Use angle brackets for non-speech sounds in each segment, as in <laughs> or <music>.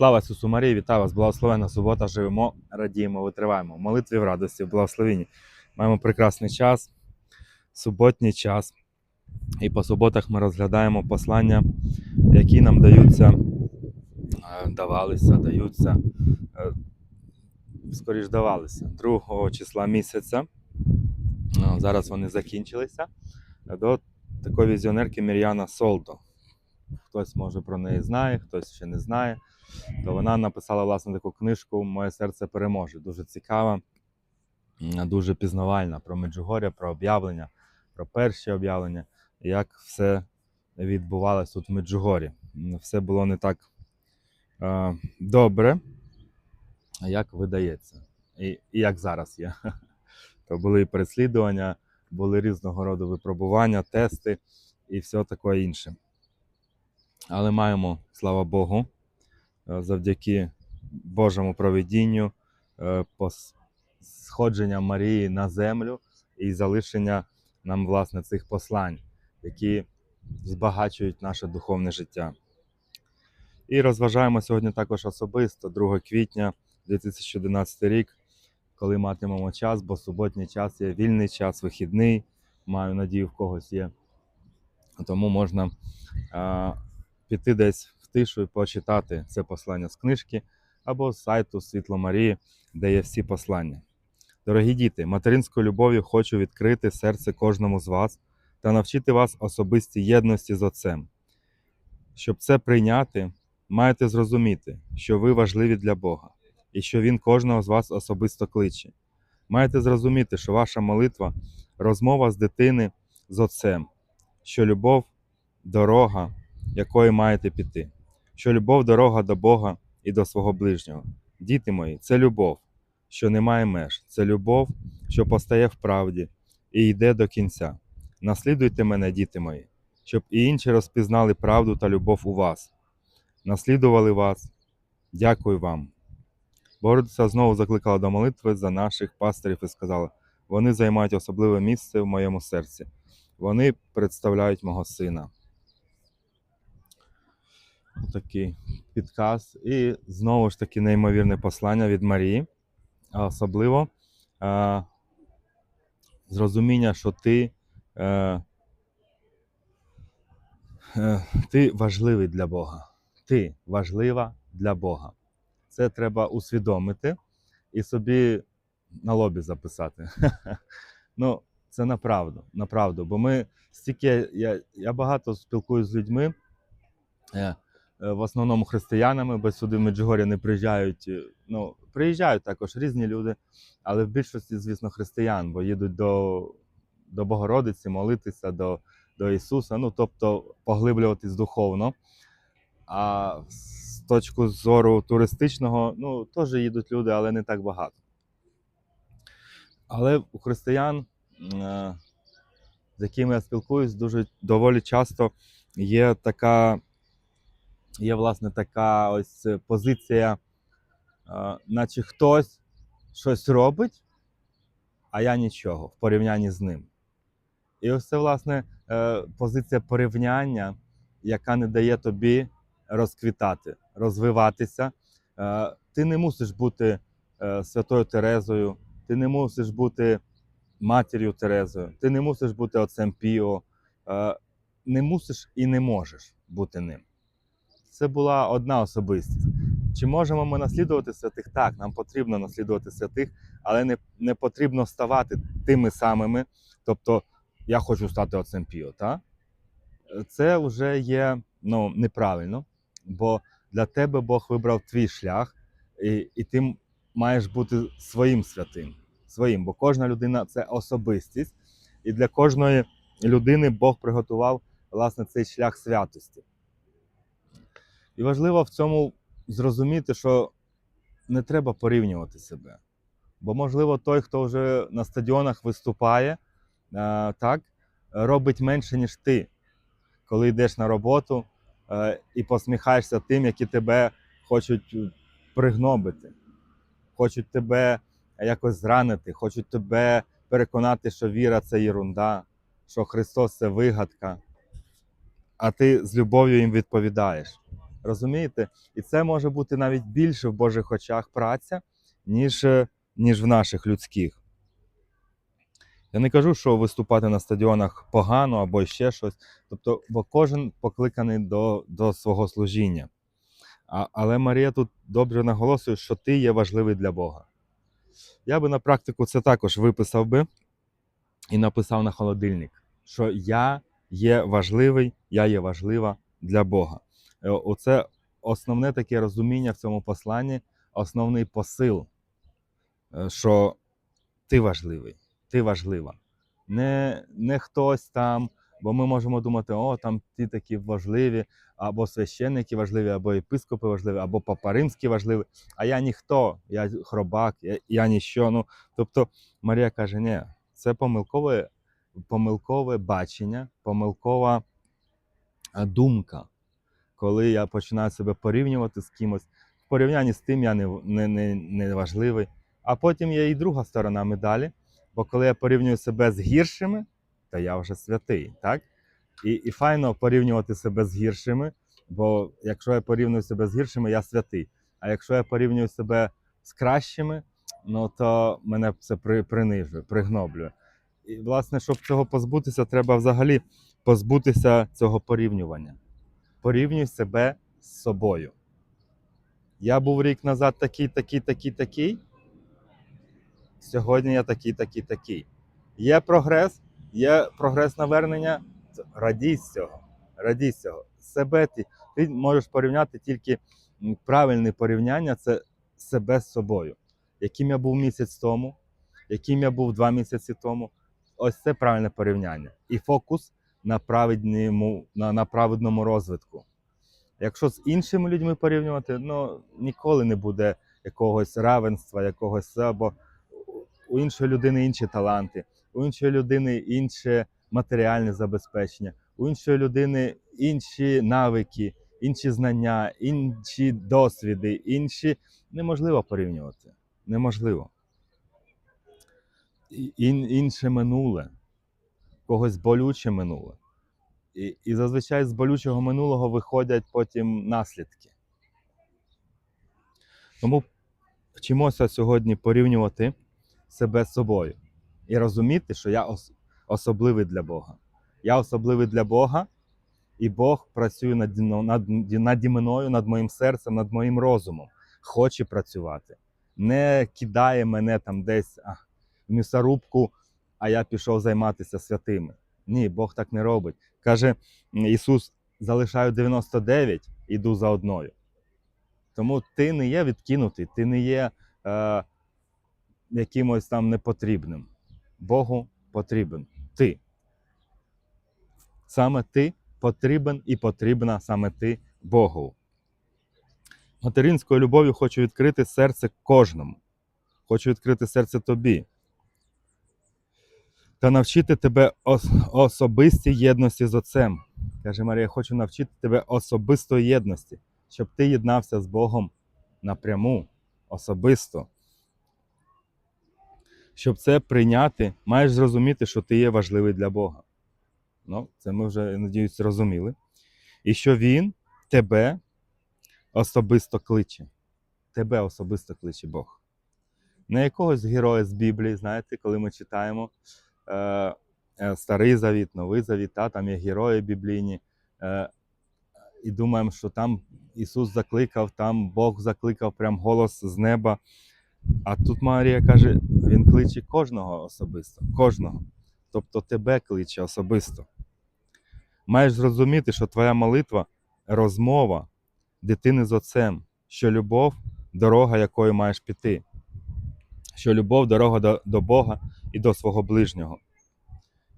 Слава Ісусу Марії, вітаю вас! Благословена субота, живемо, радіємо, витриваємо. Молитві в радості, в благословенні. Маємо прекрасний час, суботній час. І по суботах ми розглядаємо послання, які нам даються, е, давалися, даються, е, скоріш давалися 2 числа місяця. Е, Зараз вони закінчилися. До такої візіонерки Мір'яна Солдо. Хтось може про неї знає, хтось ще не знає то вона написала власне таку книжку Моє серце переможе. Дуже цікава, дуже пізнавальна про Меджугоря, про об'явлення, про перші об'явлення, як все відбувалося тут в Меджугорі. Все було не так е, добре, як видається, і, і як зараз є. <laughs> То були і переслідування, були різного роду випробування, тести і все таке інше. Але маємо, слава Богу, завдяки Божому провидінню, е, сходження Марії на землю і залишення нам власне цих послань, які збагачують наше духовне життя. І розважаємо сьогодні також особисто, 2 квітня 2011 рік, коли матимемо час, бо суботній час є вільний час, вихідний. Маю надію, в когось є. Тому можна а, піти десь тишу і почитати це послання з книжки або з сайту Світло Марії, де є всі послання. Дорогі діти, материнською любов'ю хочу відкрити серце кожному з вас та навчити вас особистій єдності з Отцем. Щоб це прийняти, маєте зрозуміти, що ви важливі для Бога і що Він кожного з вас особисто кличе. Маєте зрозуміти, що ваша молитва розмова з дитини з Отцем, що любов дорога, якою маєте піти, що любов дорога до Бога і до свого ближнього. Діти мої, це любов, що не має меж, це любов, що постає в правді і йде до кінця. Наслідуйте мене, діти мої, щоб і інші розпізнали правду та любов у вас. Наслідували вас. Дякую вам. Богородиця знову закликала до молитви за наших пастирів і сказала: вони займають особливе місце в моєму серці. Вони представляють мого сина. Такий підказ. І знову ж таки неймовірне послання від Марії. Особливо е, зрозуміння, що ти, е, е, ти важливий для Бога. Ти важлива для Бога. Це треба усвідомити і собі на лобі записати. <laughs> ну, це направду, направду. Бо ми стільки, я, я багато спілкуюся з людьми, е, в основному християнами, бо сюди в Меджугор'я не приїжджають. е, Ну, приїжджають також різні люди, але в більшості, звісно, християн, бо їдуть до, до Богородиці молитися до, до Ісуса, ну тобто поглиблюватись духовно. А з точки зору туристичного, ну, теж їдуть люди, але не так багато. Але у християн, е, з якими я спілкуюсь, дуже доволі часто є така, є, власне, така ось позиція, е, наче хтось щось робить, а я нічого в порівнянні з ним. І ось це, власне, е, позиція порівняння, яка не дає тобі розквітати, розвиватися. Е, Ти не мусиш бути е, святою Терезою, ти не мусиш бути матір'ю Терезою, ти не мусиш бути отцем Піо, е, не мусиш і не можеш бути ним. Це була одна особистість. Чи можемо ми наслідувати святих? Так, нам потрібно наслідувати святих, але не, не потрібно ставати тими самими. Тобто, я хочу стати отцем Піо. Та? Це вже є ну, неправильно, бо для тебе Бог вибрав твій шлях, і, і ти маєш бути своїм святим. Своїм, бо кожна людина це особистість, і для кожної людини Бог приготував власне цей шлях святості. І важливо в цьому зрозуміти, що не треба порівнювати себе. Бо, можливо, той, хто вже на стадіонах виступає, е, так, робить менше, ніж ти, коли йдеш на роботу е, і посміхаєшся тим, які тебе хочуть пригнобити, хочуть тебе якось зранити, хочуть тебе переконати, що віра це єрунда, що Христос це вигадка, а ти з любов'ю їм відповідаєш. Розумієте? І це може бути навіть більше в Божих очах праця, ніж, е, ніж в наших людських. Я не кажу, що виступати на стадіонах погано або ще щось. Тобто, бо кожен покликаний до, до свого служіння. А, але Марія тут добре наголошує, що ти є важливий для Бога. Я би на практику це також виписав би і написав на холодильник, що я є важливий, я є важлива для Бога. Е, Оце основне таке розуміння в цьому посланні, основний посил, е, що ти важливий, ти важлива. Не, не хтось там, бо ми можемо думати, о, там ті такі важливі, або священники важливі, або єпископи важливі, або папа римський важливий, а я ніхто, я хробак, я, я ніщо. Ну, тобто Марія каже, ні, це помилкове, помилкове бачення, помилкова думка, коли я починаю себе порівнювати з кимось. В порівнянні з тим я не, не, не, не важливий. А потім є і друга сторона медалі, бо коли я порівнюю себе з гіршими, то я вже святий, так? І, і файно порівнювати себе з гіршими, бо якщо я порівнюю себе з гіршими, я святий. А якщо я порівнюю себе з кращими, ну то мене це при, принижує, пригноблює. І, власне, щоб цього позбутися, треба взагалі позбутися цього порівнювання. Порівнюй себе з собою. Я був рік назад такий, такий, такий, такий. Сьогодні я такий, такий, такий. Є прогрес, є прогрес навернення. Радій з цього. Радій з цього. Себе ти, ти можеш порівняти тільки правильне порівняння це себе з собою. Яким я був місяць тому, яким я був два місяці тому. Ось це правильне порівняння. І фокус на праведному, на, на праведному розвитку. Якщо з іншими людьми порівнювати, ну ніколи не буде якогось равенства, якогось це, бо у іншої людини інші таланти, у іншої людини інше матеріальне забезпечення, у іншої людини інші навики, інші знання, інші досвіди, інші неможливо порівнювати. Неможливо. Ін- інше минуле, когось болюче минуле. І, і зазвичай з болючого минулого виходять потім наслідки. Тому вчимося сьогодні порівнювати себе з собою і розуміти, що я ос- особливий для Бога. Я особливий для Бога, і Бог працює мно- над, наді мною, над моїм серцем, над моїм розумом. Хоче працювати. Не кидає мене там десь а, в місорубку, а я пішов займатися святими. Ні, Бог так не робить. Каже Ісус: залишаю 99, іду за одною. Тому ти не є відкинутий, ти не є е, якимось там непотрібним. Богу потрібен ти. Саме ти потрібен і потрібна саме ти Богу. Материнською любов'ю хочу відкрити серце кожному. Хочу відкрити серце тобі. Та навчити тебе ос- особистій єдності з Отцем. Каже Марія, хочу навчити тебе особистої єдності, щоб ти єднався з Богом напряму, особисто. Щоб це прийняти, маєш зрозуміти, що ти є важливий для Бога. Ну, це ми вже, надіюсь, зрозуміли. І що Він тебе особисто кличе. Тебе особисто кличе Бог. Не якогось героя з Біблії, знаєте, коли ми читаємо Старий Завіт, Новий Завіт, та, там є герої біблійні. Е, і думаємо, що там Ісус закликав, там Бог закликав прям голос з неба. А тут Марія каже, Він кличе кожного особисто, кожного. Тобто тебе кличе особисто. Маєш зрозуміти, що твоя молитва розмова дитини з отцем, що любов дорога, якою маєш піти, що любов дорога до, до Бога і до свого ближнього.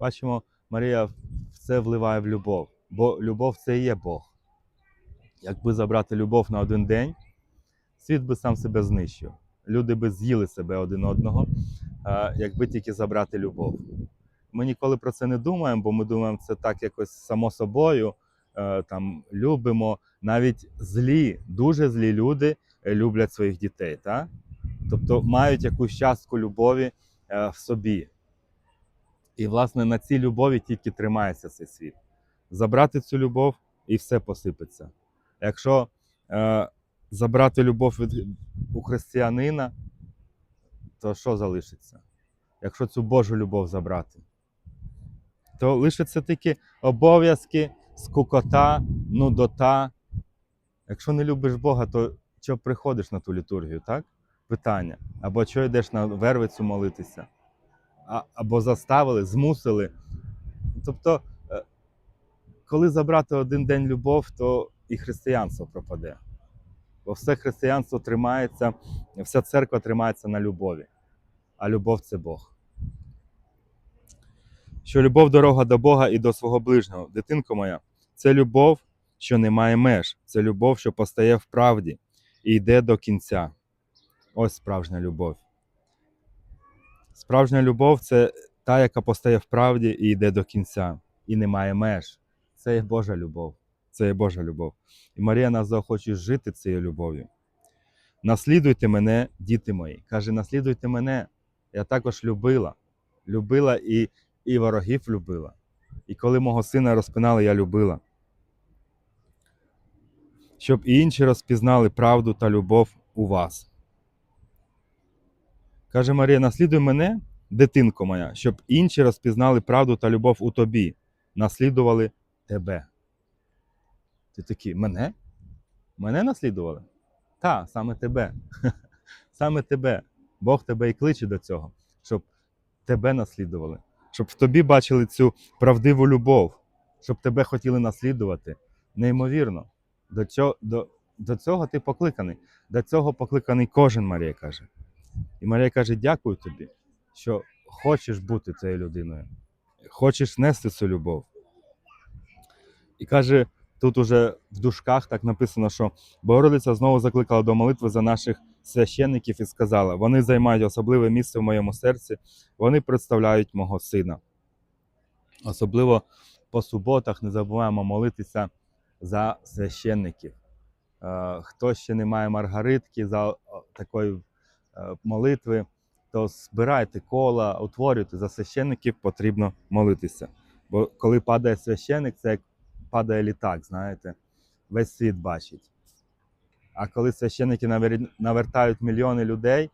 Бачимо, Марія все вливає в любов, бо любов це і є Бог. Якби забрати любов на один день, світ би сам себе знищив. Люди би з'їли себе один одного, якби тільки забрати любов. Ми ніколи про це не думаємо, бо ми думаємо, це так якось само собою. е, Там любимо. Навіть злі, дуже злі люди е, люблять своїх дітей, так? тобто мають якусь частку любові в собі. І, власне, на цій любові тільки тримається цей світ. Забрати цю любов і все посипеться. Якщо е, забрати любов від у християнина, то що залишиться? Якщо цю Божу любов забрати, то лишиться тільки обов'язки, скукота, нудота. Якщо не любиш Бога, то чого приходиш на ту літургію, так? Питання. Або чого йдеш на вервицю молитися? А, або заставили, змусили. Тобто, е, коли забрати один день любов, то і християнство пропаде. Бо все християнство тримається, вся церква тримається на любові. А любов це Бог. Що любов дорога до Бога і до свого ближнього. Дитинко моя, це любов, що не має меж. Це любов, що постає в правді і йде до кінця. Ось справжня любов. Справжня любов це та, яка постає в правді і йде до кінця, і не має меж. Це є Божа любов. Це є Божа любов. І Марія нас заохочує жити цією любов'ю. Наслідуйте мене, діти мої. Каже, наслідуйте мене. Я також любила. Любила і, і ворогів любила. І коли мого сина розпинали, я любила. Щоб і інші розпізнали правду та любов у вас. Каже Марія, наслідуй мене, дитинко моя, щоб інші розпізнали правду та любов у тобі, наслідували тебе. Ти такий, мене? Мене наслідували? Та, саме тебе. <laughs> Саме тебе. Бог тебе і кличе до цього, щоб тебе наслідували, щоб в тобі бачили цю правдиву любов, щоб тебе хотіли наслідувати. Неймовірно. До цього, до, до цього ти покликаний. До цього покликаний кожен Марія каже. І Марія каже: дякую тобі, що хочеш бути цією людиною, хочеш нести цю любов. І каже, тут уже в дужках так написано, що Богородиця знову закликала до молитви за наших священників і сказала: вони займають особливе місце в моєму серці, вони представляють мого сина. Особливо по суботах не забуваємо молитися за священників. Е, Хто ще не має маргаритки за е, молитви, то збирайте кола, утворюйте за священників, потрібно молитися. Бо коли падає священник, це як падає літак, знаєте, весь світ бачить. А коли священники навертають мільйони людей,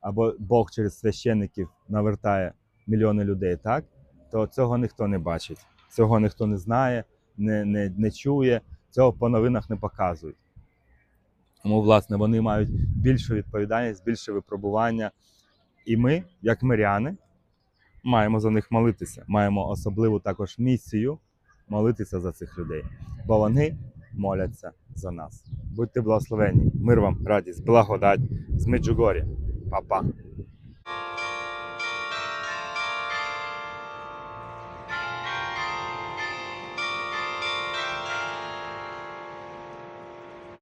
або Бог через священників навертає мільйони людей, так, то цього ніхто не бачить, цього ніхто не знає, не, не, не чує, цього по новинах не показують. Тому, власне, вони мають більшу відповідальність, більше випробування. І ми, як миряни, маємо за них молитися. Маємо особливу також місію молитися за цих людей, бо вони моляться за нас. Будьте благословені, мир вам, радість, благодать з Меджугорі. Па-па.